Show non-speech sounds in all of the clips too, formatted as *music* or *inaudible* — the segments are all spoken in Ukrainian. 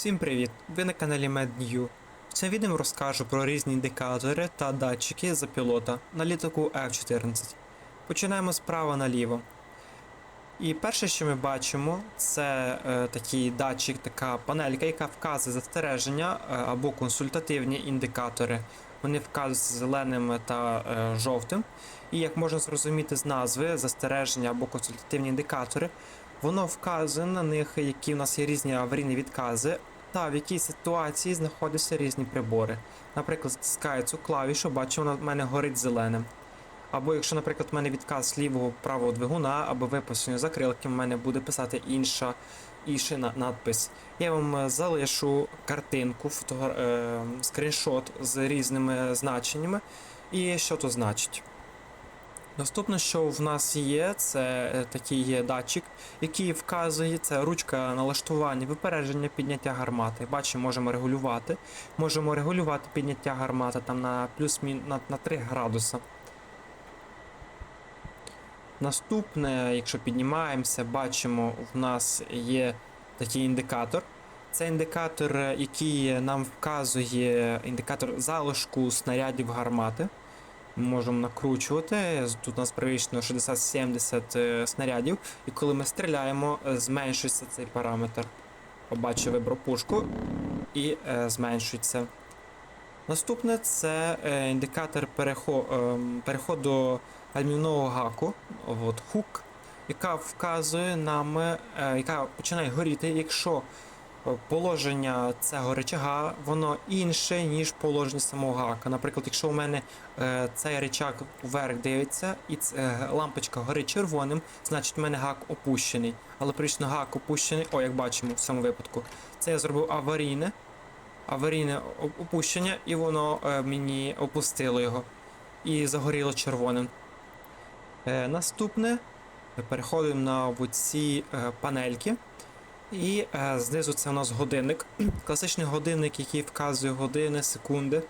Всім привіт! Ви на каналі MedNew. В цьому відео розкажу про різні індикатори та датчики за пілота на літаку F-14. Починаємо справа наліво. І перше, що ми бачимо, це е, такий датчик, така панелька, яка вказує застереження е, або консультативні індикатори. Вони вказують зеленим та е, жовтим. І як можна зрозуміти з назви, застереження або консультативні індикатори, воно вказує на них, які в нас є різні аварійні відкази, та в якій ситуації знаходяться різні прибори. Наприклад, стискаю цю клавішу, бачу, вона в мене горить зеленим. Або якщо, наприклад, в мене відказ лівого правого двигуна або випущення закрилки, в мене буде писати інша інший надпис. Я вам е, залишу картинку, фотогра... е, скріншот з різними значеннями і що то значить. Наступне, що в нас є, це е, такий є датчик, який вказує це ручка налаштування випередження підняття гармати. Бачимо, можемо регулювати. Можемо регулювати підняття гармати там на плюс на, на 3 градуса. Наступне, якщо піднімаємося, бачимо, в нас є такий індикатор. Це індикатор, е, який нам вказує індикатор залишку снарядів гармати. Можемо накручувати. Тут у нас привично 60-70 е, снарядів, і коли ми стріляємо, е, зменшується цей параметр. Побачив вибрав пушку і е, зменшується. Наступне це е, індикатор перехо, е, переходу гальмівного гаку, от, хук, яка вказує нам, е, яка починає горіти, якщо е, положення цього речага воно інше, ніж положення самого гака. Наприклад, якщо у мене е, цей речак вверх дивиться і е, лампочка горить червоним, значить у мене гак опущений. Але прично гак опущений, о, як бачимо в цьому випадку, це я зробив аварійне, аварійне опущення, і воно е, мені опустило його і загоріло червоним. Е, наступне переходимо на ці е, панельки. І е, знизу це у нас годинник. *clears throat* Класичний годинник, який вказує години, секунди.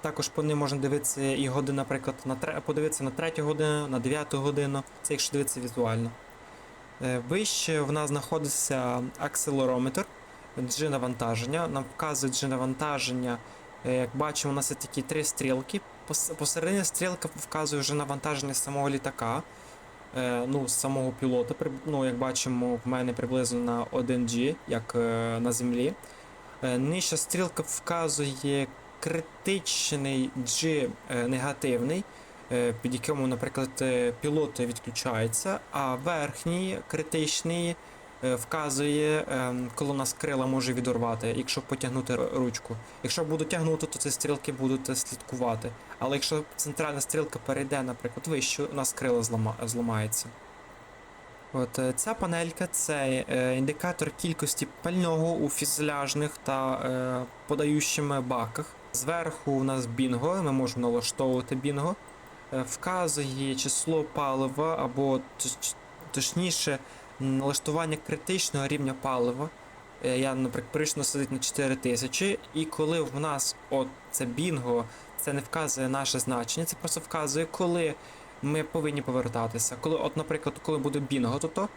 Також по ним можна дивитися і годин, наприклад, на подивитися на 3 годину, на 9 годину. Це якщо дивитися візуально. Е, вище в нас знаходиться акселерометр, G навантаження. Нам вказує G навантаження. Е, Як бачимо, у нас є такі три стрілки. Пос- Посередині стрілка вказує вже навантаження самого літака. Е, ну, з самого пілота, ну, як бачимо, в мене приблизно на 1G, як е, на землі. Е, нижча стрілка вказує критичний G негативний, під якому, наприклад, пілот відключається, а верхній критичний вказує, е, коли у нас крила може відорвати, якщо потягнути ручку. Якщо буду тягнути, то ці стрілки будуть е, слідкувати. Але якщо центральна стрілка перейде, наприклад, вище, у нас крило злама, зламається. От е, ця панелька це е, індикатор кількості пального у фюзеляжних та е, подаючими баках. Зверху у нас бінго, ми можемо налаштовувати бінго. Е, вказує число палива або точ- точніше налаштування критичного рівня палива. Е, Я, наприклад, прийшов сидить на 4000, і коли в нас от це бінго, це не вказує наше значення, це просто вказує, коли ми повинні повертатися. Коли, от, наприклад, коли буде бінго, то, то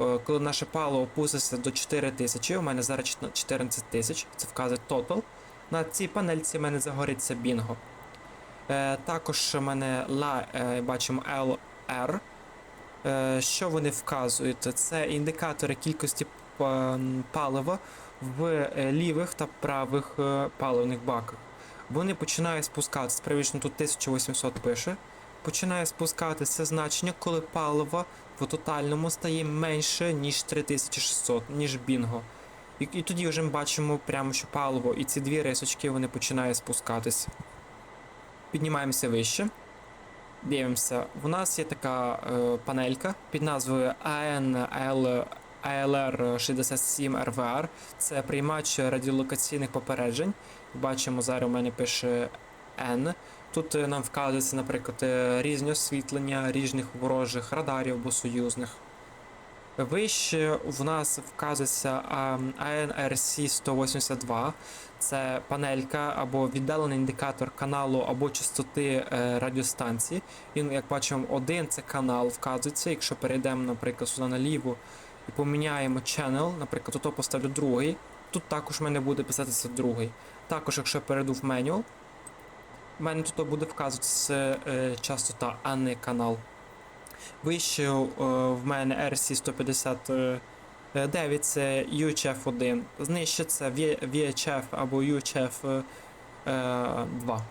е, коли наше паливо опуститься до 4000, у мене зараз 14 тисяч, це вказує total. На цій панельці в мене загориться бінго. Е, також у мене бачимо LR. Е, що вони вказують? Це індикатори кількості палива в е, лівих та правих е, паливних баках. Вони починають спускатися, привично тут 1800 пише. Починає спускатися значення, коли паливо в тотальному стає менше, ніж 3600, ніж бінго. І, і тоді вже ми бачимо прямо, що паливо і ці дві рисочки вони починають спускатися. Піднімаємося вище. Дивимося, у нас є така е, панелька під назвою ANL ALR67RVR. Це приймач радіолокаційних попереджень. Бачимо, зараз у мене пише N. Тут е, нам вказується, наприклад, е, різні освітлення різних ворожих радарів або союзних. Вище в нас вказується ANRC 182. Це панелька або віддалений індикатор каналу або частоти е, радіостанції. Він, як бачимо, один це канал вказується. Якщо перейдемо, наприклад, сюди наліво і поміняємо channel, наприклад, то поставлю другий, тут також в мене буде писатися другий. Також, якщо я перейду в меню, в мене тут буде вказуватися е, частота, а не канал. Вище е, в мене RC 159 це UHF 1. Знижче це VHF або UHF 2.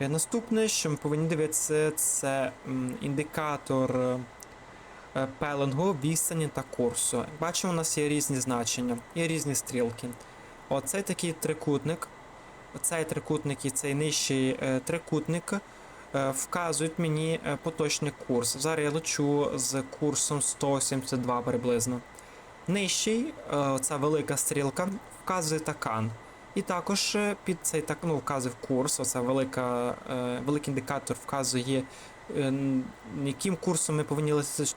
Е, Наступне, що ми повинні дивитися, це індикатор е, е, пеленгу, відстані та курсу. Бачимо, у нас є різні значення, є різні стрілки. Оцей такий трикутник, оцей трикутник і цей нижчий е, трикутник е, вказують мені е, поточний курс. Зараз я лечу з курсом 172 приблизно. Нижчий, е, ця велика стрілка, вказує такан. І також е, під цей так, ну, вказує курс, оця велика, е, великий індикатор вказує, е, яким курсом ми повинні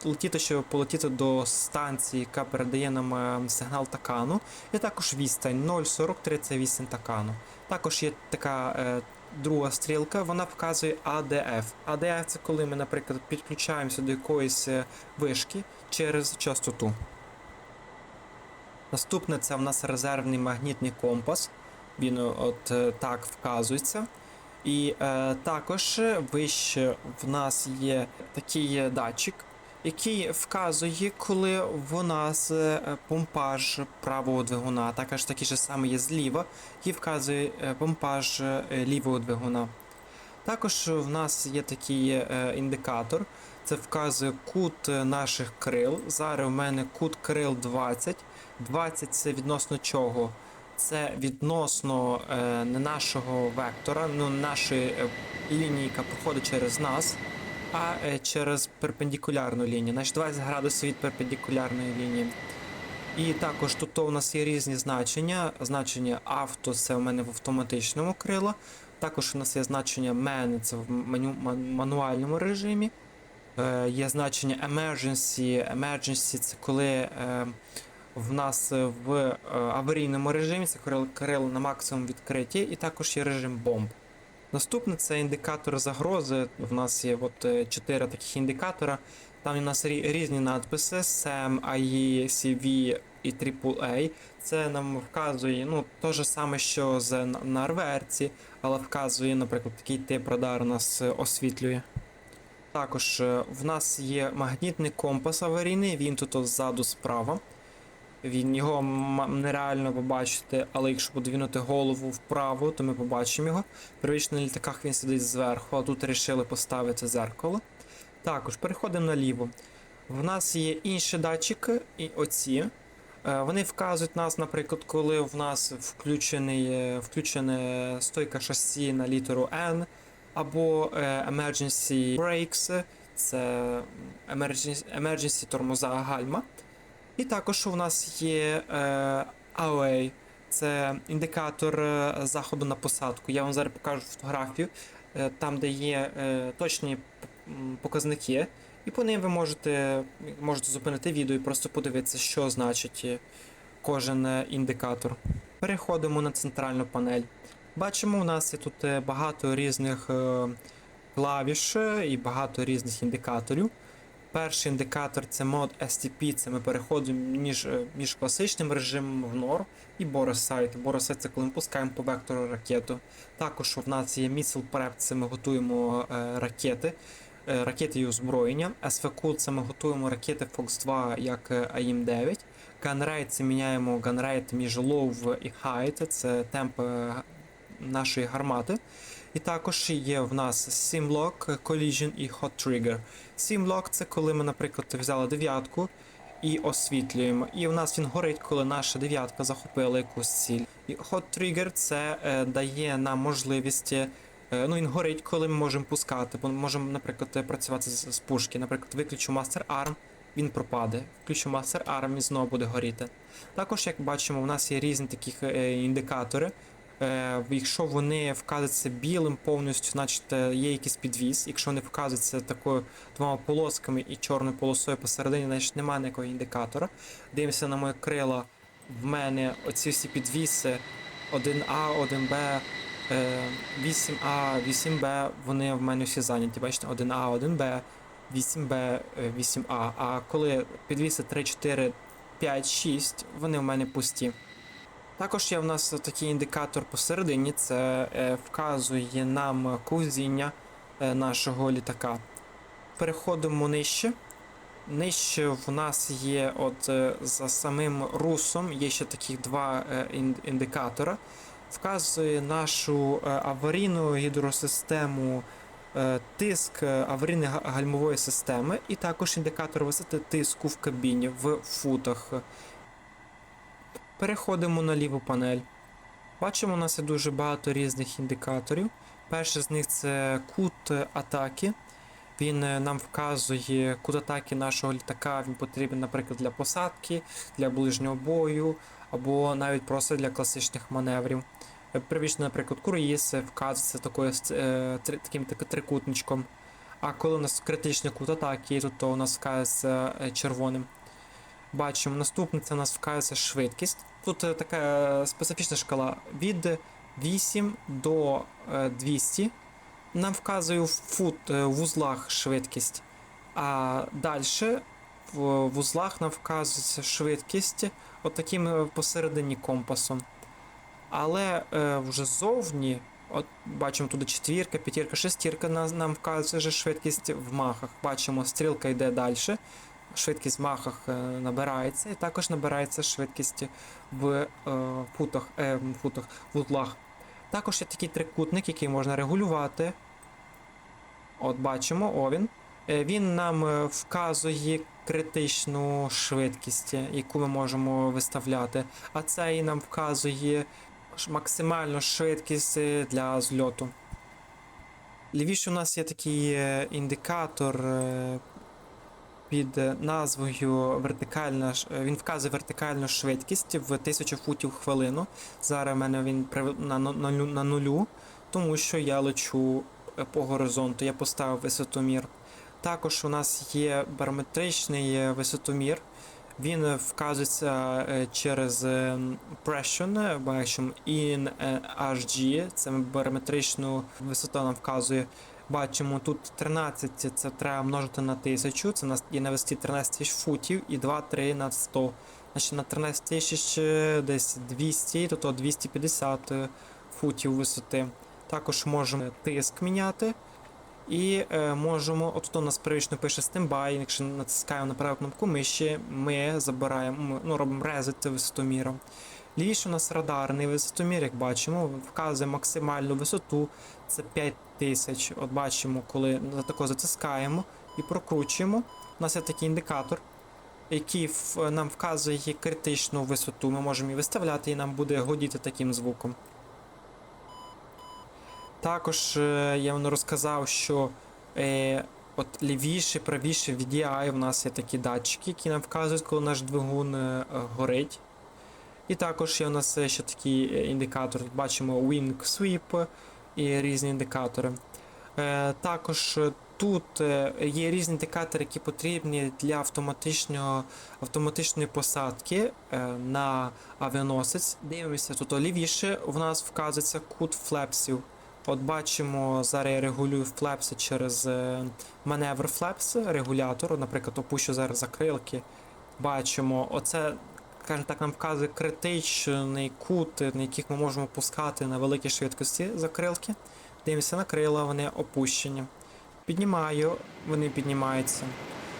летіти, щоб полетіти до станції, яка передає нам е, сигнал такану. І також відстань 0,43 це відстань такану. Також є така е, друга стрілка, вона вказує ADF. ADF це коли ми, наприклад, підключаємося до якоїсь е, вишки через частоту. Наступне це в нас резервний магнітний компас. Він е, от е, так вказується. І е, також вище в нас є такий датчик, який вказує, коли в нас е, помпаж правого двигуна. Також такий же самий є зліва, який вказує е, помпаж е, лівого двигуна. Також в нас є такий індикатор. Це вказує кут наших крил. Зараз у мене кут крил 20. 20 це відносно чого? Це відносно не нашого вектора, ну нашої лінії, яка проходить через нас, а е, через перпендикулярну лінію. Значить 20 градусів від перпендикулярної лінії. І також тут у нас є різні значення. Значення авто це у мене в автоматичному крило. Також у нас є значення мен, це в меню, мануальному режимі. Е, є значення emergency. Emergency це коли е, в нас е, в е, аварійному режимі це крил, крил на максимум відкриті, і також є режим бомб. Наступне це індикатор загрози. В нас є от е, чотири таких індикатора. Там у нас різні надписи SAM, AE, CV і AAA. Це нам вказує, ну, те ж саме, що з, на, на але вказує, наприклад, такий тип радару нас е, освітлює. Також е, в нас є магнітний компас аварійний, він тут ззаду справа. Він його нереально побачити, але якщо подвинути голову вправо, то ми побачимо його. Періодично на літаках він сидить зверху, а тут вирішили поставити зеркало. Також переходимо наліво. В нас є інші датчики, і оці. Е, Вони вказують нас, наприклад, коли в нас включений, е, включена стойка шасі на літеру N, або е, emergency brakes, це emergency, emergency тормоза гальма. І також у нас є е, AOA, це індикатор е, заходу на посадку. Я вам зараз покажу фотографію, е, там, де є е, точні показники, і по ним ви можете, можете зупинити відео і просто подивитися, що значить кожен індикатор. Переходимо на центральну панель. Бачимо, у нас є тут багато різних клавіш і багато різних індикаторів. Перший індикатор це мод STP, це ми переходимо між, е, між класичним режимом в NOR і Borosight. Borosight це коли ми пускаємо по вектору ракету. Також в нас є Missile Prep, це ми готуємо е, ракети, е, ракети і озброєння. SVQ це ми готуємо ракети Fox 2 як е, AIM-9. Gunrate це міняємо gunrate між low і high, це темп е, нашої гармати. І також є в нас Simlock, Collision і Hot Trigger. Simlock це коли ми, наприклад, взяли дев'ятку і освітлюємо. І в нас він горить, коли наша дев'ятка захопила якусь ціль. І Hot Trigger це е, дає нам можливість. е, ну, він горить, коли ми можемо пускати. Бо можемо, наприклад, працювати з, з пушки. Наприклад, виключу Master Arm, він пропаде. Включу Master Arm, він знову буде горіти. Також, як бачимо, у нас є різні такі е, індикатори. Е, якщо вони вказуються білим повністю, значить е, є якийсь підвіз. Якщо вони вказуються такою двома полосками і чорною полосою посередині, значить немає ніякого індикатора. Дивимося на мої крила. В мене оці всі підвіси 1А, 1Б, е, 8А, 8Б, вони в мене всі зайняті. Бачите, 1А, 1Б, 8Б, е, 8А. А коли підвіси 3, 4, 5, 6, вони в мене пусті. Також є в нас такий індикатор посередині, це е, вказує нам ковзіння е, нашого літака. Переходимо нижче. Нижче в нас є, от е, за самим русом, є ще таких два е, індикатора. Вказує нашу аварійну гідросистему, тиск аварійної га- гальмової системи, і також індикатор висоти тиску в кабіні в футах. Переходимо на ліву панель. Бачимо, у нас є дуже багато різних індикаторів. Перший з них це кут атаки. Він е, нам вказує кут атаки нашого літака. Він потрібен, наприклад, для посадки, для ближнього бою, або навіть просто для класичних маневрів. Е, Привічно, наприклад, круїз е, вказується такою, таким трикутничком. А коли у нас критичний кут атаки, то, у нас вказується червоним. Бачимо, наступне це у нас вказується швидкість. Тут е, така е, специфічна шкала від 8 до е, 200. Нам вказує в фут е, в вузлах швидкість. А далі в вузлах нам вказується швидкість отаким е, посередині компасом. Але е, вже ззовні, от бачимо туди четвірка, п'ятірка, шестірка, нам, нам вказує вже швидкість в махах. Бачимо, стрілка йде далі. Швидкість в махах е, набирається, і також набирається швидкість в е, футах, е, в вузлах. Також є такий трикутник, який можна регулювати. От бачимо, о він. Е, Він нам вказує критичну швидкість, яку ми можемо виставляти. А цей нам вказує максимальну швидкість для зльоту. Лівіше у нас є такий індикатор під назвою вертикальна. е, Він вказує вертикальну швидкість в 1000 футів хвилину. Зараз в мене він на, на, на, на нулю, тому що я лечу е, по горизонту. Я поставив висотомір. Також у нас є барометричний е, висотомір. Він вказується через Pression, бачимо in HG, це барометричну висоту нам вказує. Бачимо тут 13, це треба множити на 1000, це нас є на висоті 13 тисяч футів і 2, 3 на 100. Значить на 13 тисяч е, десь 200, тобто 250 е, футів висоти. Також можемо тиск міняти. І е, можемо, от тут у нас привично пише стендбай, якщо натискаємо на праву кнопку миші, ми забираємо, ну, робимо резет висотоміром. Лівіше у нас радарний висотомір, як бачимо, вказує максимальну висоту, це 5000. От бачимо, коли тако затискаємо і прокручуємо. У нас є такий індикатор, який нам вказує критичну висоту. Ми можемо її виставляти і нам буде годіти таким звуком. Також е, я вам розказав, що е, от лівіше, правіше від DI в нас є такі датчики, які нам вказують, коли наш двигун е, горить. І також є у нас ще такий е, індикатор. Бачимо Wing Sweep і різні індикатори. Е, також тут е, є різні індикатори, які потрібні для автоматичного, автоматичної посадки е, на авіаносець. Дивимося, тут лівіше в нас вказується кут флепсів. От бачимо, зараз я регулюю флепси через маневр флепс, регулятор. Наприклад, опущу зараз закрилки. Бачимо, оце, скажімо так, нам вказує критичний кут, на яких ми можемо пускати на великій швидкості закрилки. Дивимося на крила, вони опущені. Піднімаю, вони піднімаються.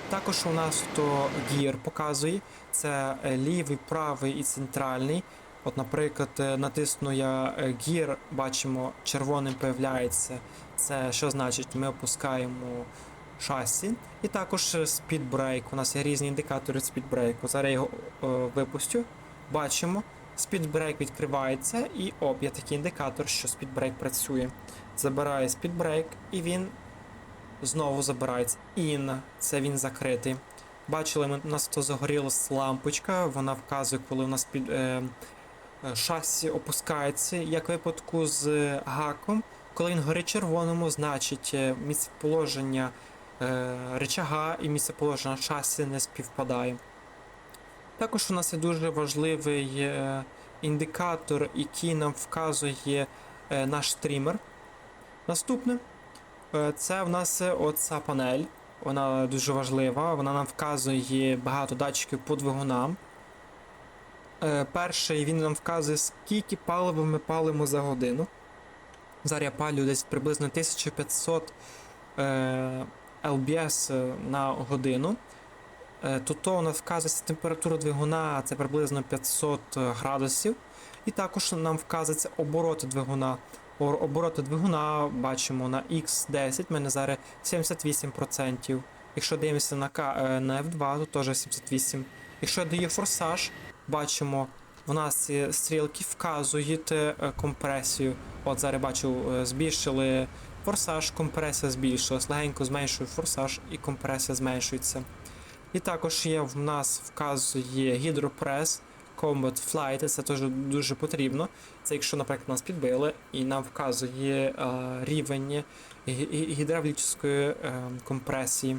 Також у нас то гір показує. Це лівий, правий і центральний. От, наприклад, натисну я е, гір, бачимо, червоним появляється. Це що значить? Ми опускаємо шасі. І також speed brake. У нас є різні індикатори brake. Зараз я його е, випустю. Бачимо, brake відкривається, і оп, є такий індикатор, що brake працює. Забирає brake, і він знову забирається. In, це він закритий. Бачили, у нас то загорілась лампочка, вона вказує, коли у нас під. Е, е, шасі опускається, як випадку з е, гаком. Коли він горить червоному, значить е, місцеположення е, речага і місцеположення шасі не співпадає. Також у нас є дуже важливий е, індикатор, який нам вказує е, наш стрімер. Наступне е, це в нас е, оця панель. Вона дуже важлива, вона нам вказує багато датчиків по двигунам. Е, перший він нам вказує, скільки палива ми палимо за годину. Зараз я палю десь приблизно 1500 е, LBS на годину. Е, Тут у нас вказується температура двигуна, це приблизно 500 градусів. І також нам вказується обороти двигуна. Обороти двигуна бачимо на X10, в мене зараз 78%. Якщо дивимося на, К, е, на F2, то теж 78%. Якщо я даю форсаж, бачимо, в нас ці стрілки вказують е, компресію. От зараз бачу, е, збільшили форсаж, компресія збільшилась. Легенько зменшую форсаж і компресія зменшується. І також є в нас вказує гідропрес, Combat Flight, це теж дуже потрібно. Це якщо, наприклад, нас підбили і нам вказує е, рівень гі- гі- гідравлічної е, компресії.